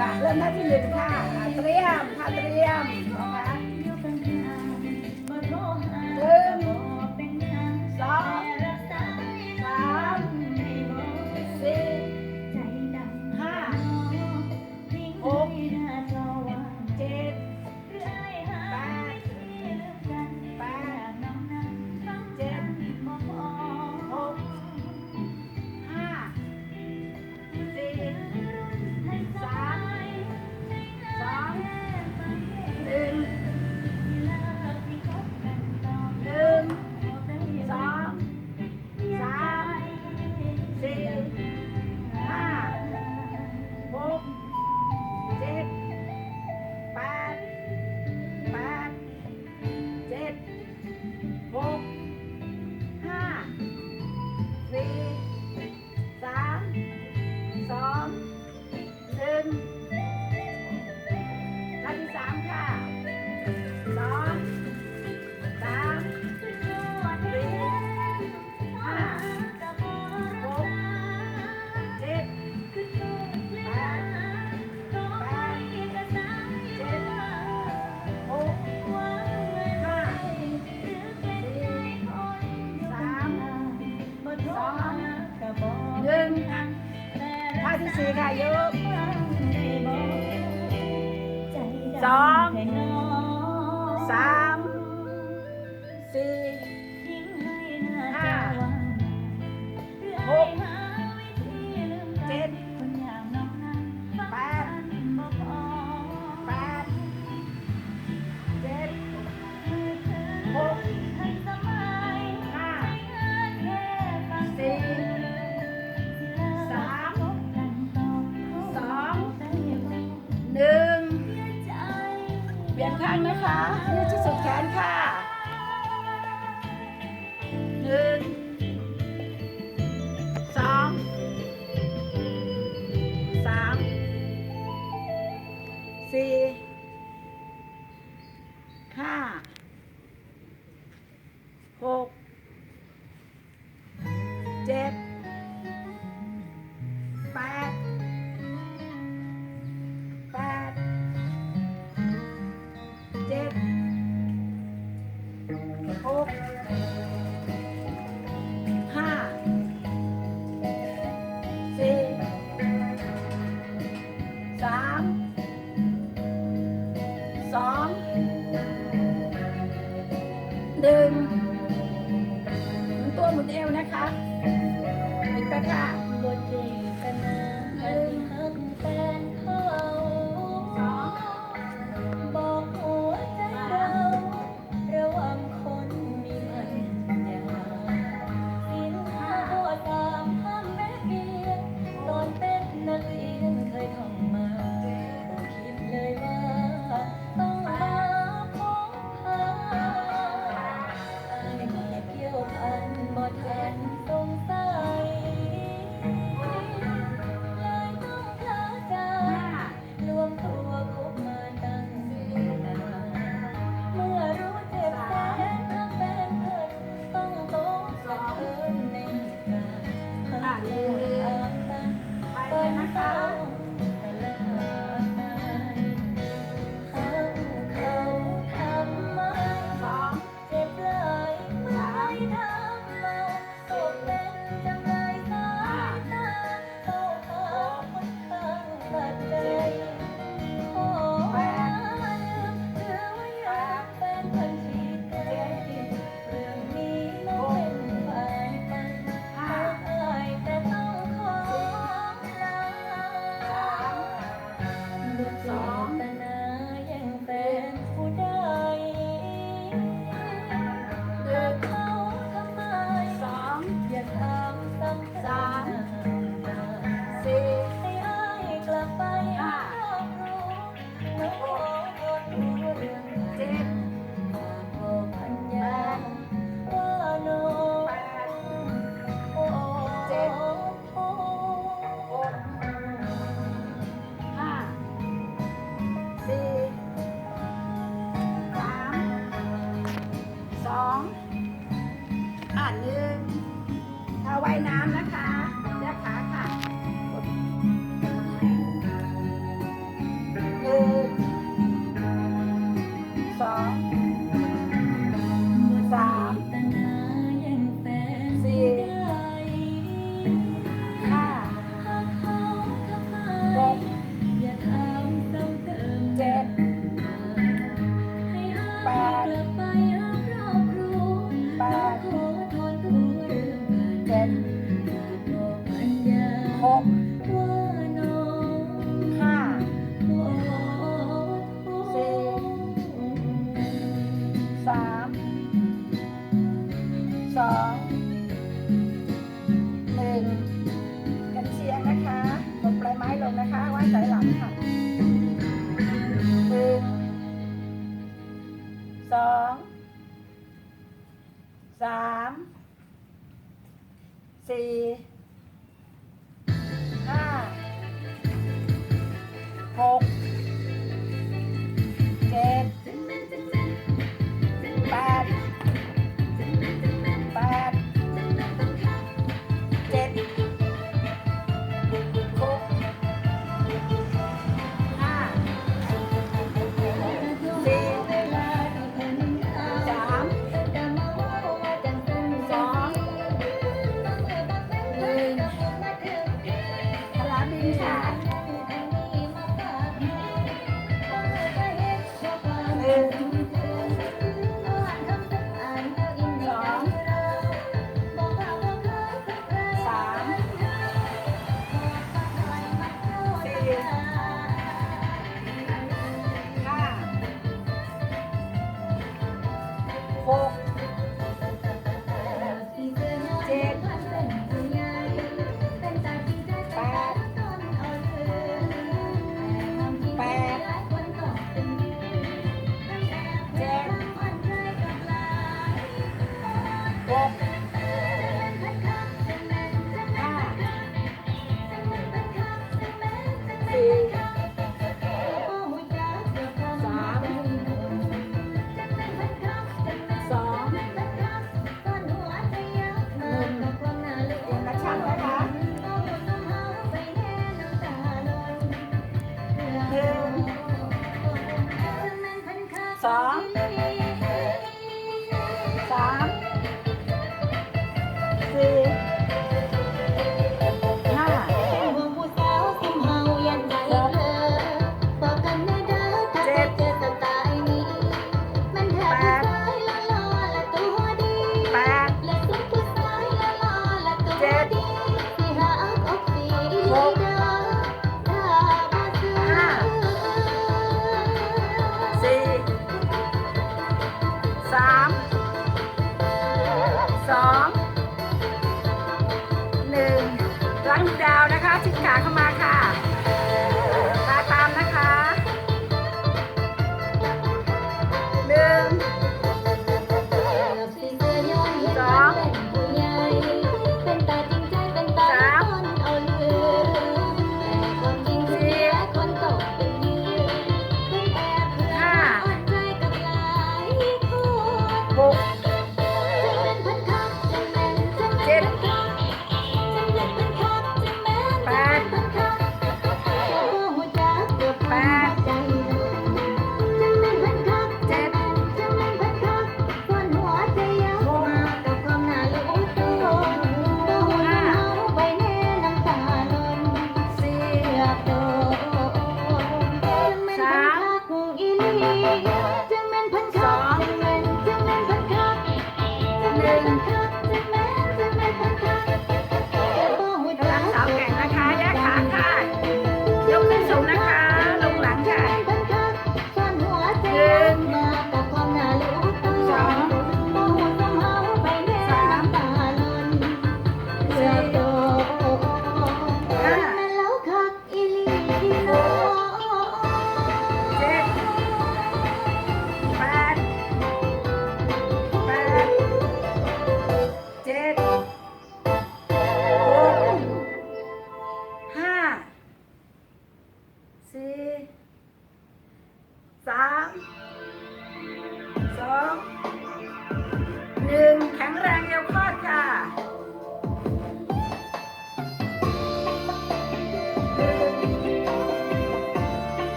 ค่ะเริ่มท่าที่หนึ่งค่ะเตรียมค่ะเตรียมนะคะ ที่สีค่ะยกสองสามสี่างนะคะยืดจะสุดแขนค่ะหนึ่ง ดึงหมุนตัวหมุนเอวนะคะปิดตาค่ะ บนเกกันนะอัหักแต่ สี่ ห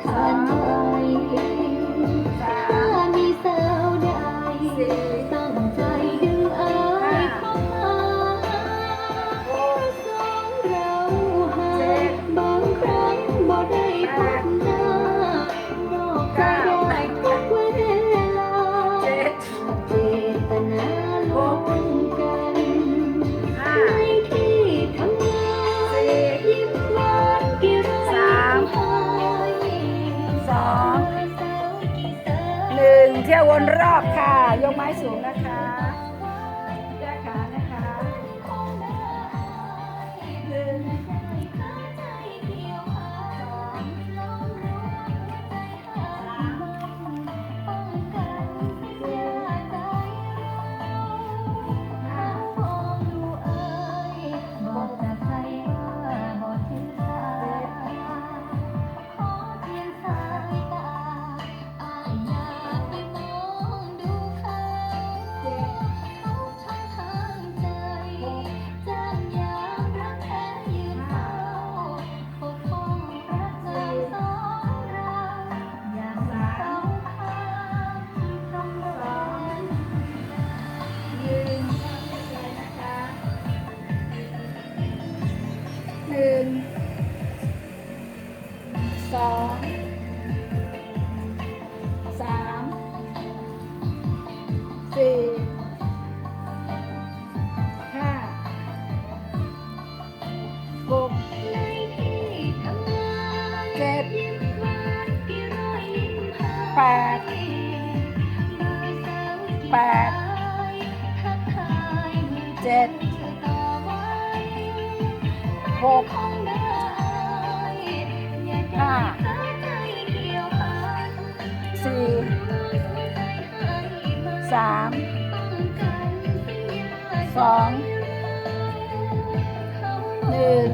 time. สามสองหนึ่ง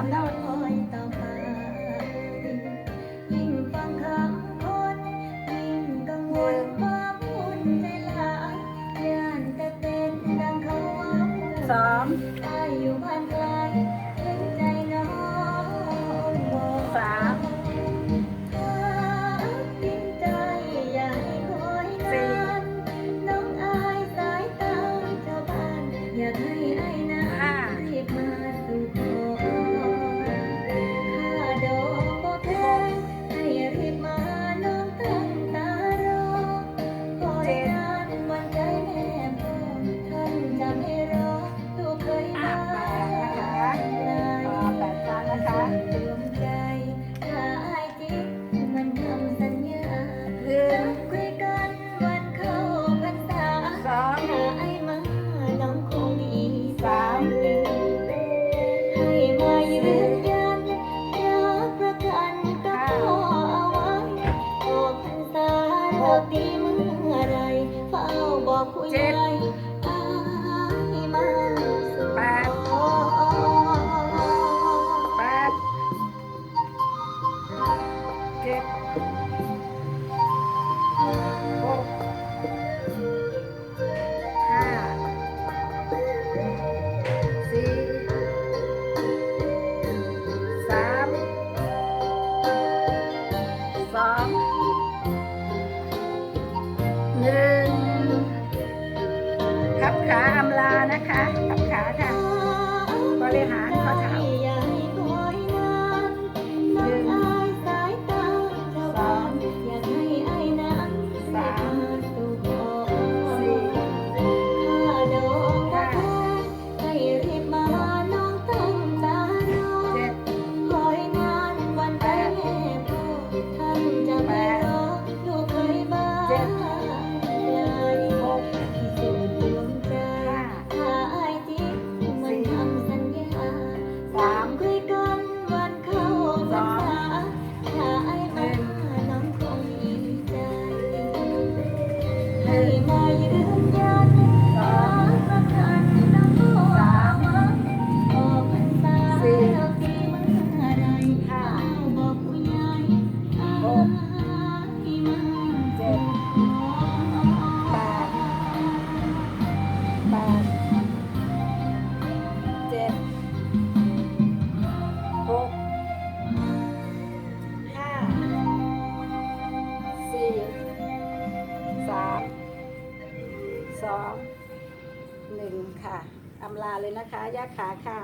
ทำได้ามสองหนึ่งค่ะอำลาเลยนะคะย่าขาค่ะ